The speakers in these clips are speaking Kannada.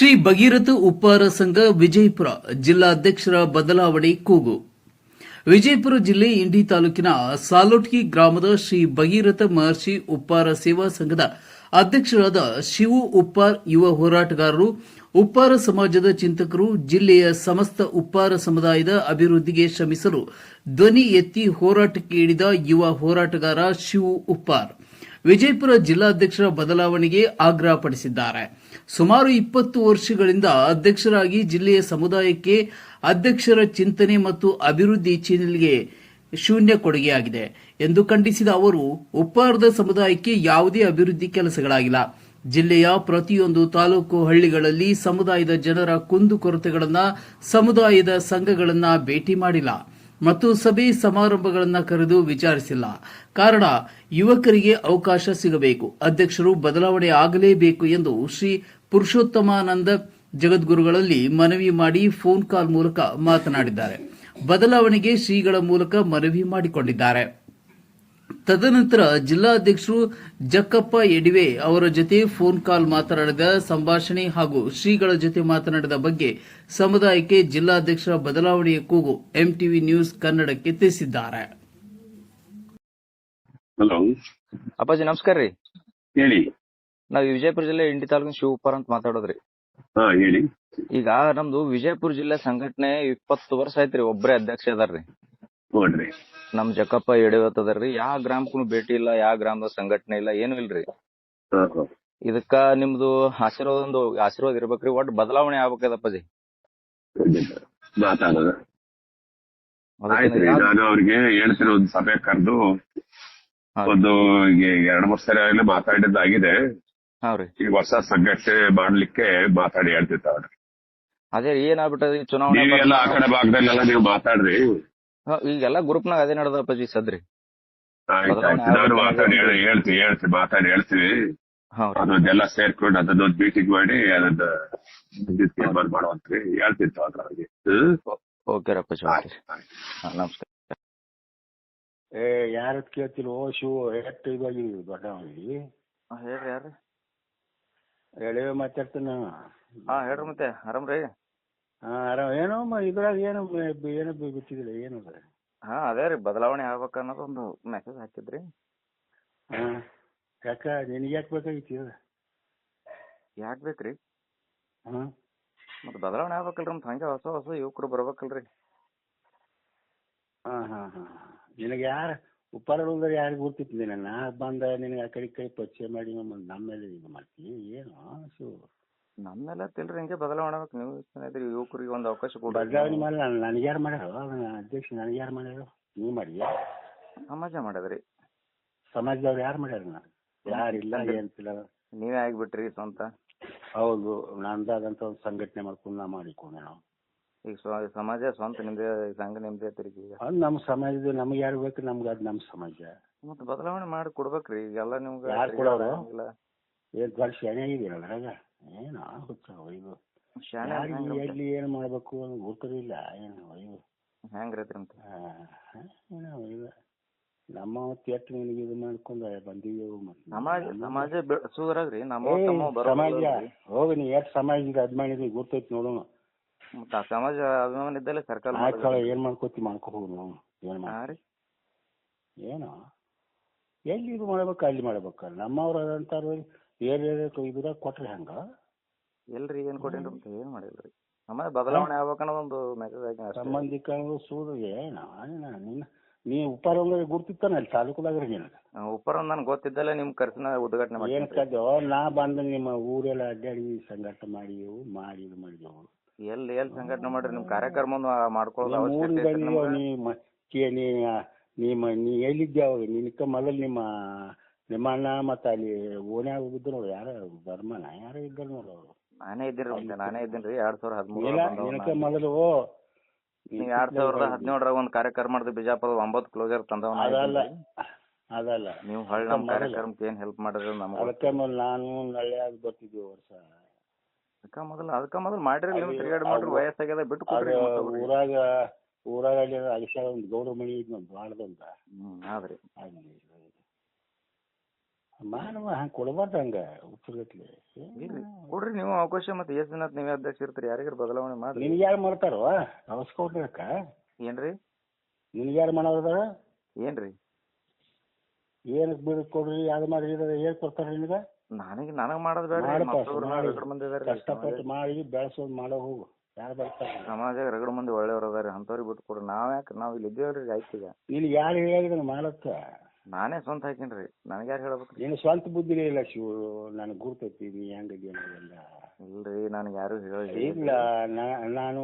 ಶ್ರೀ ಭಗೀರಥ ಉಪ್ಪಾರ ಸಂಘ ವಿಜಯಪುರ ಜಿಲ್ಲಾಧ್ಯಕ್ಷರ ಬದಲಾವಣೆ ಕೂಗು. ವಿಜಯಪುರ ಜಿಲ್ಲೆ ಇಂಡಿ ತಾಲೂಕಿನ ಸಾಲೋಟ್ಗಿ ಗ್ರಾಮದ ಶ್ರೀ ಭಗೀರಥ ಮಹರ್ಷಿ ಉಪ್ಪಾರ ಸೇವಾ ಸಂಘದ ಅಧ್ಯಕ್ಷರಾದ ಶಿವು ಉಪ್ಪಾರ್ ಯುವ ಹೋರಾಟಗಾರರು, ಉಪ್ಪಾರ ಸಮಾಜದ ಚಿಂತಕರು, ಜಿಲ್ಲೆಯ ಸಮಸ್ತ ಉಪ್ಪಾರ ಸಮುದಾಯದ ಅಭಿವೃದ್ಧಿಗೆ ಶ್ರಮಿಸಲು ಧ್ವನಿ ಎತ್ತಿ ಹೋರಾಟಕ್ಕೆ ಇಳಿದ ಯುವ ಹೋರಾಟಗಾರ ಶಿವು ಉಪ್ಪಾರ್. ವಿಜಯಪುರ ಜಿಲ್ಲಾಧ್ಯಕ್ಷರ ಬದಲಾವಣೆಗೆ ಆಗ್ರಹಪಡಿಸಿದ್ದಾರೆ. ಸುಮಾರು ಇಪ್ಪತ್ತು ವರ್ಷಗಳಿಂದ ಅಧ್ಯಕ್ಷರಾಗಿ ಜಿಲ್ಲೆಯ ಸಮುದಾಯಕ್ಕೆ ಅಧ್ಯಕ್ಷರ ಚಿಂತನೆ ಮತ್ತು ಅಭಿವೃದ್ಧಿ ಚಿಹ್ನೆಗೆ ಶೂನ್ಯ ಕೊಡುಗೆಯಾಗಿದೆ ಎಂದು ಖಂಡಿಸಿದ ಅವರು, ಉಪ್ಪಾರದ ಸಮುದಾಯಕ್ಕೆ ಯಾವುದೇ ಅಭಿವೃದ್ಧಿ ಕೆಲಸಗಳಾಗಿಲ್ಲ. ಜಿಲ್ಲೆಯ ಪ್ರತಿಯೊಂದು ತಾಲೂಕು ಹಳ್ಳಿಗಳಲ್ಲಿ ಸಮುದಾಯದ ಜನರ ಕುಂದುಕೊರತೆಗಳನ್ನು ಸಮುದಾಯದ ಸಂಘಗಳನ್ನ ಭೇಟಿ ಮಾಡಿಲ್ಲ ಮತ್ತು ಸಭೆ ಸಮಾರಂಭಗಳನ್ನ ಕರೆದು ವಿಚಾರಿಸಿಲ್ಲ. ಕಾರಣ, ಯುವಕರಿಗೆ ಅವಕಾಶ ಸಿಗಬೇಕು. ಅಧ್ಯಕ್ಷರು ಬದಲಾವಣೆ ಆಗಲೇಬೇಕು ಎಂದು ಶ್ರೀ ಪುರುಷೋತ್ತಮಾನಂದ ಜಗದ್ಗುರುಗಳಲ್ಲಿ ಮನವಿ ಮಾಡಿ ಫೋನ್ ಕಾಲ್ ಮೂಲಕ ಮಾತನಾಡಿದ್ದಾರೆ. ಬದಲಾವಣೆಗೆ ಶ್ರೀಗಳ ಮೂಲಕ ಮನವಿ ಮಾಡಿಕೊಂಡಿದ್ದಾರೆ. ತದನಂತರ ಜಿಲ್ಲಾಧ್ಯಕ್ಷರು ಜಕ್ಕಪ್ಪ ಯಡಿವೆ ಅವರ ಜೊತೆ ಫೋನ್ ಕಾಲ್ ಮಾತನಾಡಿದ ಸಂಭಾಷಣೆ ಹಾಗೂ ಶ್ರೀಗಳ ಜೊತೆ ಮಾತನಾಡಿದ ಬಗ್ಗೆ ಸಮುದಾಯಕ್ಕೆ ಜಿಲ್ಲಾಧ್ಯಕ್ಷರ ಬದಲಾವಣೆಯ ಕೂಗು ಎಂಟಿವಿ ನ್ಯೂಸ್ ಕನ್ನಡಕ್ಕೆ ತಿಳಿಸಿದ್ದಾರೆ. ಹಲೋ ಅಪ್ಪಾಜಿ ನಮಸ್ಕಾರ ರೀ. ಹೇಳಿ. ನಾವ್ ವಿಜಯಪುರ ಜಿಲ್ಲೆ ಇಂಡಿ ತಾಲೂಕಿನ ಶಿವಪುರ ಅಂತ ಮಾತಾಡೋದ್ರಿ. ಹಾ ಹೇಳಿ. ಈಗ ನಮ್ದು ವಿಜಯಪುರ ಜಿಲ್ಲೆ ಸಂಘಟನೆ ಇಪ್ಪತ್ತು ವರ್ಷ ಆಯ್ತ್ರಿ ಒಬ್ಬರೇ ಅಧ್ಯಕ್ಷ ಅದಾರ್ರಿ. ನೋಡ್ರಿ. ನಮ್ ಜಕ್ಕಪ್ಪ ಯಡಿಯೂರತ್ ಅದಾರ್ರಿ. ಯಾವ ಗ್ರಾಮಕ್ಕೂ ಭೇಟಿ ಇಲ್ಲ ಯಾವ ಗ್ರಾಮದ ಸಂಘಟನೆ ಇಲ್ಲ ಏನು ಇಲ್ರಿ. ಹಾ ಹಾ. ಇದಕ್ಕ ನಿಮ್ದು ಆಶೀರ್ವಾದ ಒಂದು ಆಶೀರ್ವಾದ ಇರ್ಬೇಕ್ರಿ ಒಟ್ಟು ಬದಲಾವಣೆ ಆಗ್ಬೇಕದಪ್ಪ ಜಿ. ಖಂಡಿತ. ಮಾತಾಡೋಣ. ಆಯ್ತ್ರಿ ನಾನು ಅವ್ರಿಗೆ ಹೇಳ್ತೀನಿ ಒಂದ್ ಸಭೆ ಕರೆದು. ಒಂದು ಈಗ ಎರಡ್ ಮೂರ್ ಸರಿ ಆಗ್ಲೇ ಮಾತಾಡಿದ್ದಾಗಿದೆ. ಈಗ ಹೊಸ ಸಂಘಟನೆ ಮಾಡ್ಲಿಕ್ಕೆ ಮಾತಾಡಿ ಹೇಳ್ತಿತ್ತ ಅವ್ರು ಅದೇ ಏನಾಗ್ಬಿಟ್ಟದ ಚುನಾವಣೆ ನೀವೆಲ್ಲ ಆ ಕಡೆ ಭಾಗದಲ್ಲೆಲ್ಲ ನೀವು ಮಾತಾಡ್ರಿ. ಹಾ, ಗ್ರೂಪ್ ಗ್ರೂಪ್ನಾಗ ಅದೇ ನಡೆದ ಅಪ್ಪಾಜಿ ಸದ್ರಿ. ಆಯ್ತು ನಾನು ಮಾತಾಡಿ ಅನ್ನೋದು ಹೇಳಿ ಹೇಳ್ತೀವಿ ಹೇಳ್ತೀವಿ ಮಾತಾಡಿ ಹೇಳ್ತೀವಿ. ಅದೊಂದೆಲ್ಲ ಸೇರ್ಕೊಂಡು ಅದನ್ನೊಂದು ಮೀಟಿಂಗ್ ಮಾಡಿ ಅದನ್ನ ಮುಂದಿನ ತೀರ್ಮಾನ ಮಾಡುವಂತ್ರಿ ಹೇಳ್ತಿತ್ತು ಅದ್ರ ಅವ್ರಿಗೆ. ಹ್ಮ್? ಓಕೆ ರೀ ಅಪ್ಪಾಜಿ ಓಕೆ. ಆಯ್ತು ಆಯ್ತು. ಹಾ, ನಮಸ್ಕಾರ. ಏ ಯಾರದ್ ಕೇಳ್ತಿಲ್ವೋ ಓ ಶಿವ ಎಷ್ಟು ಇದಾಗಿದ್ವಿ ದೊಡ್ಡವನಿಗೆ ಹೇಳ್ರಿ ಯಾರ್ರಿ? ಎಳೆವೆ ಮಾತಾಡ್ತಾನ ಹಾ ಹೇಳ್ರಿ ಮತ್ತೆ. ಆರಾಮ್ರಿ ಹಾ ಆರಾಮ್. ಏನೋ ಮ- ಇದ್ರಾಗ ಏನು ಏನು ಏನೋ ಬಿ- ಏನು ಅದ. ಹಾ ಅದೇ ರೀ ಬದಲಾವಣೆ ಆಗ್ಬೇಕು ಅನ್ನೋದು ಒಂದು ಮೆಸೇಜ್ ಹಾಕಿದ್ರಿ. ಹಾ ಯಾಕ ನಿನಗೆ ಯಾಕೆ ಬೇಕಾಗಿತ್ತು ಯಾಕೆ ಯಾಕ್ ಬೇಕ್ರಿ? ಹಾ. ಮತ್ತೆ ಬದಲಾವಣೆ ಆಗ್ಬೇಕಲ್ರಿ ಮತ್ತೆ ಹಂಗೆ ಹೊಸ ಹೊಸ ಯುವಕರು ಬರ್ಬೇಕಲ್ರಿ. ಹಾ ಹಾ ಹಾ. ನಿನಗೆ ಯಾರ ಉಪ್ಪಾರದವ್ರು ಯಾರಿಗೆ ಗೊತ್ತಿತ್ತು ನಾ ಬಂದ ನಿನಗೆ ಆ ಕಡೆ ಈ ಕಡೆ ಪರಿಚಯ ಮಾಡಿ ನಮ್ಮ ನಮ್ಮ ಮೇಲೆ ಇದು ಮಾಡ್ತಿ. ಏನು ಶಿವ ನಮ್ಮೆಲ್ಲ ತಿಳ್ರಿ ಹಿಂಗೆ ಬದಲಾವಣೆ ಆಗ್ಬೇಕು. ನೀವು ಇದ್ರಿ ಯುವಕರಿಗೆ ಒಂದು ಅವಕಾಶ ಕೊಡ್ರಿ. ಬದಲಾವಣೆ ಮಾಡಿ ನನಗೆ ಯಾರು ಮಾಡ್ಯಾರ ಅಧ್ಯಕ್ಷ ನನಗೆ ಯಾರು ಮಾಡ್ಯಾರ ನೀವು ಮಾಡಿಯ ಸಮಾಜ ಮಾಡದ್ರಿ. ಸಮಾಜದವ್ರು ಯಾರು ಮಾಡ್ಯಾರ ನಾನು ಯಾರಿಲ್ಲ ಏನ್ತಿಲ್ಲ ನೀವೇ ಆಗ್ಬಿಟ್ರಿ ಸ್ವಂತ. ಹೌದು ನಂದಾದಂತ ಒಂದು ಸಂಘಟನೆ ಮಾಡ್ಕೊಂಡು ನಾ ಮಾಡಿಕೊಂಡೆ ನಾವು. ಈಗ ಸ್ವ- ಸಮಾಜ ಸ್ವಂತ ನಿಮ್ದೇ ಸಂಘ ನಿಮ್ದೇ ಐತ್ರಿ ಈಗ. ಅದು ನಮ್ಮ ಸಮಾಜದ ನಮ್ಗೆ ಯಾರು ಬೇಕು ನಮ್ಗೆ ಅದು ನಮ್ಮ ಸಮಾಜ. ಮತ್ತೆ ಬದಲಾವಣೆ ಮಾಡಿ ಕೊಡ್ಬೇಕ್ರಿ ಈಗೆಲ್ಲ ನಿಮ್ಗೆ ಯಾರ್ ಕೊಡೋರು? ಇಲ್ಲ ಏನ್ ದೊಡ್ಡ ಶಾಣೆ ಆಗಿದೆಯಲ್ಲ ಅದ್ರಾಗ ಏನು ಹುಚ್ಚ ಇದು ಶಾಣೆ ಯಾರಿಗೆ ಎಲ್ಲಿ ಏನು ಮಾಡ್ಬೇಕು ಅನ್ನೋದು ಗೊತ್ತಿರಲಿಲ್ಲ ಏನು ಇದು ಹೆಂಗ್ರಿ ಅಂತ. ಏನೋ ಇದು ನಮ್ಮ ಕೆಟ್ಟು ನಿನಗೆ ಇದು ಮಾಡ್ಕೊಂಡು ಬಂದಿದ್ದೆವು ಮತ್ತೆ ಸಮಾಜ ಸಮಾಜ ಬೆಳೆಸುದ್ರಾಗ್ರಿ ನಮ್ಮ ಏ, ತಮ್ಮ ಸಮಾಜ ಹೋಗಿ ನೀ ಎಷ್ಟು ಸಮಾಜದ ಅದ್ ಮಾಡಿದ್ರಿ ಗೊತ್ತೈತಿ ನೋಡೋಣ. ಮತ್ತ ಸಮಾಜ ಅಭಿಮಾನ ಇದ್ದಲ್ಲೇ ಸರ್ಕಾರ ಆಯ್ತು ಏನ್ ಮಾಡ್ಕೋತಿ ಮಾಡ್ಕೋಬಹುದು ಹೋಗು ನಾವು. ಏನ್ ಹಾ ಮಾಡ ರೀ. ಏನು. ಎಲ್ಲಿ ಇದು ಮಾಡ್ಬೇಕು ಅಲ್ಲಿ ಮಾಡ್ಬೇಕು. ನಮ್ಮವ್ರ ಏರಿಯಾದ ಇದ್ರಾಗ ಕೊಟ್ರೆ ಹೆಂಗ? ಎಲ್ರಿ ಏನ್ ಕೊಟ್ಟೇನ್ರಿ ಮತ್ತೆ ಏನ್ ಮಾಡಿಲ್ರಿ? ಸಮಾಜ ಬದಲಾವಣೆ ಆಗ್ಬೇಕನ್ನೋದೊಂದು ಮೆಸೇಜ್ ಹಾಕಿ ಸಂಬಂಧಿಕ ಸಂಬಂಧಿಕರು ಸೂರು ಏನು ಏನ ನಿನ್ನ ನೀ ಉಪ್ಪಾರ ಗುರ್ತಿತ್ತಾನ ಅಲ್ಲಿ ತಾಲೂಕುದಾಗ ನೀನು ಉಪ್ಪಾರ ನನ್ಗೆ ಗೊತ್ತಿದ್ದಲ್ಲ ನಿಮ್ ಕರ್ಸಿನ ಉದ್ಘಾಟನೆ ಏನ್ ಮಾಡ್ತೀನಿ ಕದ್ದೋ ನಾ ಬಂದ ನಿಮ್ಮ ಊರೆಲ್ಲ ಅಡ್ಡಾಡಿ ಸಂಘಟನೆ ಮಾಡಿದೆವು ಮಾಡಿ ಇದು ಮಾಡಿದೆವು ಎಲ್ಲಿ ಎಲ್ ಸಂಘಟನೆ ಮಾಡ್ರಿ ನಿಮ್ ಕಾರ್ಯಕ್ರಮ ಮಾಡ್ಕೊಳ್ಳೋದು ನಿಮ್ಮ ಅವಶ್ಯಕತೆ ಐತ್ರಿ ನೀವು ನಮ್ಗೆ. ನೀ ಮ- ಕೇ- ನೀ ನಿಮ್ಮ ನೀ ಎಲ್ಲಿದ್ದೆ ಅವಾಗ ನಿನಕ ಮೊದಲು ನಿಮ್ಮ ನಿಮ್ಮ ಅಣ್ಣ ಮತ್ತ ಅಲ್ಲಿ ಓನ್ಯಾಗ ಹೋಗಿದ್ರು ನೋಡು. ಯಾರ ಬರ್ಮನ ಯಾರ ಇದ್ದರು ನೋಡು ಅವರು? ನಾನೇ ಇದ್ದೀನಿ ಮತ್ತೆ ನಾನೇ ಇದ್ದೀನ್ರಿ ಎರಡ್ ಸಾವಿರದ ಹದಿಮೂರ ಇಲ್ಲ ನಿನಕ ಮೊದಲು ನೀವು ಎರಡ್ ಸಾವಿರದ ಹದಿನೇಳರಾಗ ಒಂದ್ ಕಾರ್ಯಕ್ರಮ ಮಾಡಿದ್ರಿ ಬಿಜಾಪುರ ಒಂಬತ್ತು ಕ್ಲೋಸರ್ ತಂದವ ಅದಲ್ಲ. ಅದಲ್ಲ. ನೀವು ಹೊಳ್ಳಿ ನಮ್ಮ ಕಾರ್ಯಕ್ರಮಕ್ಕೆ ಏನ್ ಹೆಲ್ಪ್ ಮಾಡಿದ್ರೆ ನಮ್ಗೆ ಅದಕ್ಕೆ ಮೊದಲು ನಾನು ನಳ್ಳಿಯಾಗ ಬರ್ತಿದ್ವಿ ವರ್ಷ. ಅದಕ್ಕ ಮೊದಲು ಅದಕ್ಕ ಮೊದಲು ಮಾಡ್ರಿ ನೀವು ತಿರುಗಾಡಿ ಮಾಡ್ರಿ ವಯಸ್ಸಾಗ್ಯದ ಬಿಟ್ಟು ಕೊಡ್ರಿ ಅದು ಮತ್ತೊಬ್ರಿಗೆ. ಊರಾಗ ಊರಾಗ ಅಲ್ಲಿ ಅಗಸ್ಯಾಗ ಒಂದು ಗೌಡ ಮಣಿ ಇದ್ನ ಬಾಳ್ದಂತ ಹ್ಮ್ ಆದ್ರಿ. ಅಲ್ಲಿ ಮಾನವ ಹಂಗೆ ಕೊಡಬಾರ್ದು ಹಂಗೆ ಉತ್ತರಗಟ್ಲೆ ಇಲ್ರಿ ಕೊಡ್ರಿ ನೀವು ಅವಕಾಶ ಮತ್ತೆ ಎಷ್ಟ್ ದಿನ ನೀವೇ ಅಧ್ಯಕ್ಷ ಇರ್ತೀರಿ ಯಾರಿಗಾರ ಬದಲಾವಣೆ ಮಾಡ್ರಿ. ನಿನ್ಗೆ ಯಾರು ಮಾಡ್ತಾರೋ? ಅವಸ್ಕೊಡ್ಬೇಕ ಏನ್ರಿ? ನಿನ್ಗೆ ಯಾರು ಮಾಡೋದ ಏನ್ರಿ? ಏನಕ್ಕೆ ಬಿಡು ಕೊಡ್ರಿ ಯಾವ್ದು ಮಾಡಿ ಏನು ಕೊಡ್ತಾರೆ ನಿನಗೆ? ನನಗೆ ನನಗ್ ಮಾಡೋದ್ ಬೇಡ ಮಾಡಪ್ಪ, ಮತ್ತೊಬ್ರು ಮಾಡಿ. ರಗಡ್ ಮಂದಿ ಅದಾರಿ ಕಷ್ಟಪಟ್ಟು ಮಾಡಿ ಬೆಳೆಸೋದು ಮಾಡೋ ಹೋಗು. ಯಾರು ಬರ್ತಾರೆ? ಸಮಾಜ ರಗಡ್ ಮಂದಿ ಒಳ್ಳೆಯವ್ರ ಅದಾರ ಅಂತವ್ರಿಗೆ ಬಿಟ್ಟು ಕೊಡ್ರಿ. ನಾವ್ ಯಾಕೆ ನಾವ್ ಇಲ್ಲಿ ಇದ್ದೇವ್ರಿ ಆಯ್ತು ಈಗ ಯಾರ್ ಯಾರು ಹೇಳಿದ್ರೆ ಮಾಡಕ್ಕ ನಾನೇ ಸ್ವಂತ ಹಾಕಿನ್ರಿ ನನಗೆ ಯಾರು ಹೇಳ್ಬೇಕ್ರಿ? ನಿನ್ನ ಸ್ವಂತ ಬುದ್ಧಿ ಇಲ್ಲ ಶಿವ. ನನಗೆ ಗುರ್ತೈತಿ ನೀ ಹೆಂಗದಿ ಅನ್ನೋದೆಲ್ಲ. ಇಲ್ರಿ ನನಗೆ ಯಾರು ಹೇಳಿ ಇಲ್ಲ ನಾ- ನಾನು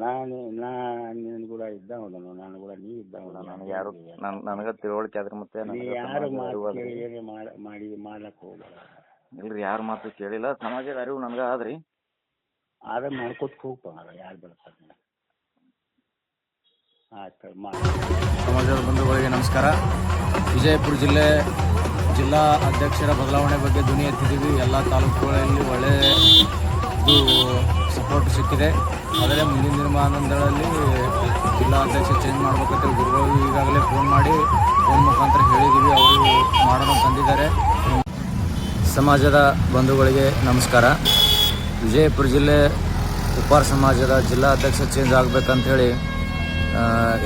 ನಾನು ನಾ ನಿನ್ನ ಕೂಡ ಇದ್ದವನು ನಾನು ಕೂಡ ನೀ ಇದ್ದವನು ನನಗೆ ಯಾರು ನನ್ ನನಗ ತಿಳುವಳಿಕೆ ಆದ್ರೆ ಮತ್ತೆ ನೀ ನನಗ ಯಾರು ಸಮಾಜದ ಮಾತು ಅರಿವು ಅದ್ರಿ. ಕೇಳಿ ಏನೇ ಮಾಡ ಮಾಡಿ ಮಾಡಕ್ ಹೋಗ್ಬೇಡ. ಇಲ್ರಿ ಯಾರ ಮಾತು ಕೇಳಿಲ್ಲ. ಸಮಾಜದ ಅರಿವು ನನಗ ಆದ್ರಿ. ಆದ್ರೆ ಮಾಡ್ಕೊತ ಹೋಗ್ಪ ಯಾರು ಬೆಳೆಸ್ತಾರೆ ಆಯ್ತು ಮಾಡಿ. ಸಮಾಜದ ಬಂಧುಗಳಿಗೆ ನಮಸ್ಕಾರ. ವಿಜಯಪುರ ಜಿಲ್ಲೆ ಜಿಲ್ಲಾ ಅಧ್ಯಕ್ಷರ ಬದಲಾವಣೆ ಬಗ್ಗೆ ಧ್ವನಿ ಎತ್ತಿದ್ದೀವಿ. ಎಲ್ಲ ತಾಲೂಕುಗಳಲ್ಲಿ ಒಳ್ಳೆ ಇದು ಸಪೋರ್ಟ್ ಸಿಕ್ಕಿದೆ. ಆದರೆ ಮುಂದಿನ ದಿನಮಾನದಲ್ಲಿ ಜಿಲ್ಲಾ ಅಧ್ಯಕ್ಷ ಚೇಂಜ್ ಮಾಡ್ಬೇಕಂತ ಗುರುಗಳು ಈಗಾಗಲೇ ಫೋನ್ ಮಾಡಿ ಫೋನ್ ಮುಖಾಂತರ ಹೇಳಿದ್ದೀವಿ, ಅವರು ಮಾಡೋಣ ತಂದಿದ್ದಾರೆ. ಸಮಾಜದ ಬಂಧುಗಳಿಗೆ ನಮಸ್ಕಾರ. ವಿಜಯಪುರ ಜಿಲ್ಲೆ ಉಪ್ಪಾರ ಸಮಾಜದ ಜಿಲ್ಲಾ ಅಧ್ಯಕ್ಷ ಚೇಂಜ್ ಆಗಬೇಕಂಥೇಳಿ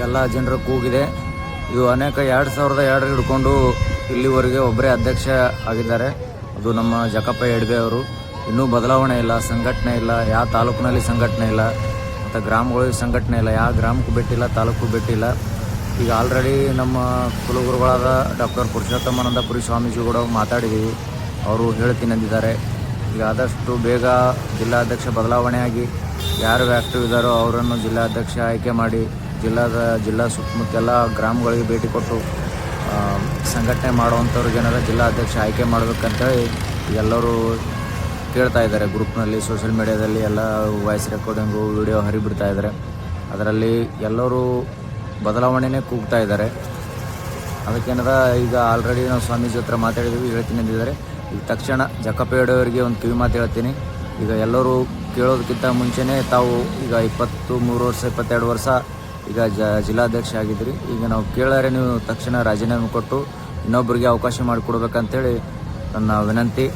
ಎಲ್ಲ ಜನರು ಕೂಗಿದೆ. ಇದು ಅನೇಕ ಎರಡು ಸಾವಿರದ ಎರಡರ ಹಿಡ್ಕೊಂಡು ಇಲ್ಲಿವರೆಗೆ ಒಬ್ಬರೇ ಅಧ್ಯಕ್ಷ ಆಗಿದ್ದಾರೆ. ಅದು ನಮ್ಮ ಜಕಪ್ಪ ಹೆಡ್ಗೆ ಅವರು. ಇನ್ನೂ ಬದಲಾವಣೆ ಇಲ್ಲ, ಸಂಘಟನೆ ಇಲ್ಲ, ಯಾವ ತಾಲೂಕಿನಲ್ಲಿ ಸಂಘಟನೆ ಇಲ್ಲ, ಮತ್ತು ಗ್ರಾಮಗಳಿಗೆ ಸಂಘಟನೆ ಇಲ್ಲ, ಯಾವ ಗ್ರಾಮಕ್ಕೂ ಬಿಟ್ಟಿಲ್ಲ ತಾಲೂಕು ಬಿಟ್ಟಿಲ್ಲ ಈಗ ಆಲ್ರೆಡಿ ನಮ್ಮ ಕುಲಗುರುಗಳಾದ ಡಾಕ್ಟರ್ ಪುರುಷೋತ್ತಮಾನಂದಪುರಿ ಸ್ವಾಮೀಜಿ ಕೂಡ ಮಾತಾಡಿದ್ದೀವಿ. ಅವರು ಹೇಳ್ತೀನಿ ಅಂದಿದ್ದಾರೆ ಈಗ ಆದಷ್ಟು ಬೇಗ ಜಿಲ್ಲಾಧ್ಯಕ್ಷ ಬದಲಾವಣೆಯಾಗಿ ಯಾರು ಆ್ಯಕ್ಟಿವ್ ಇದ್ದಾರೋ ಅವರನ್ನು ಜಿಲ್ಲಾಧ್ಯಕ್ಷ ಆಯ್ಕೆ ಮಾಡಿ, ಜಿಲ್ಲಾದ ಜಿಲ್ಲಾ ಸುತ್ತಮುತ್ತೆಲ್ಲ ಗ್ರಾಮಗಳಿಗೆ ಭೇಟಿ ಕೊಟ್ಟು ಸಂಘಟನೆ ಮಾಡುವಂಥವ್ರು ಜನರ ಜಿಲ್ಲಾಧ್ಯಕ್ಷ ಆಯ್ಕೆ ಮಾಡಬೇಕಂತೇಳಿ ಎಲ್ಲರೂ ಕೇಳ್ತಾ ಇದ್ದಾರೆ ಗ್ರೂಪ್ನಲ್ಲಿ ಸೋಷಿಯಲ್ ಮೀಡಿಯಾದಲ್ಲಿ ಎಲ್ಲ ವಾಯ್ಸ್ ರೆಕಾರ್ಡಿಂಗು ವಿಡಿಯೋ ಹರಿಬಿಡ್ತಾ ಇದ್ದಾರೆ. ಅದರಲ್ಲಿ ಎಲ್ಲರೂ ಬದಲಾವಣೆನೇ ಕೂಗ್ತಾ ಇದ್ದಾರೆ. ಅದಕ್ಕೇನದ ಈಗ ಆಲ್ರೆಡಿ ನಾವು ಸ್ವಾಮೀಜಿ ಹತ್ರ ಮಾತಾಡಿದ್ವಿ ಹೇಳ್ತೀನಿ ಅಂದಿದ್ದಾರೆ ಈಗ ತಕ್ಷಣ ಜಕ್ಕಪ್ಪೇಡವರಿಗೆ ಒಂದು ಕಿವಿ ಮಾತು ಹೇಳ್ತೀನಿ. ಈಗ ಎಲ್ಲರೂ ಕೇಳೋದಕ್ಕಿಂತ ಮುಂಚೆನೇ ತಾವು ಈಗ ಇಪ್ಪತ್ತು ಮೂರು ವರ್ಷ, ಇಪ್ಪತ್ತೆರಡು ವರ್ಷ ಈಗ ಜ, ಜಿಲ್ಲಾಧ್ಯಕ್ಷ ಆಗಿದ್ರಿ. ಈಗ ನಾವು ಕೇಳಾರೆ ನೀವು ತಕ್ಷಣ ರಾಜೀನಾಮೆ ಕೊಟ್ಟು ಇನ್ನೊಬ್ಬರಿಗೆ ಅವಕಾಶ ಮಾಡಿಕೊಡ್ಬೇಕಂತೇಳಿ ನನ್ನ ವಿನಂತಿ.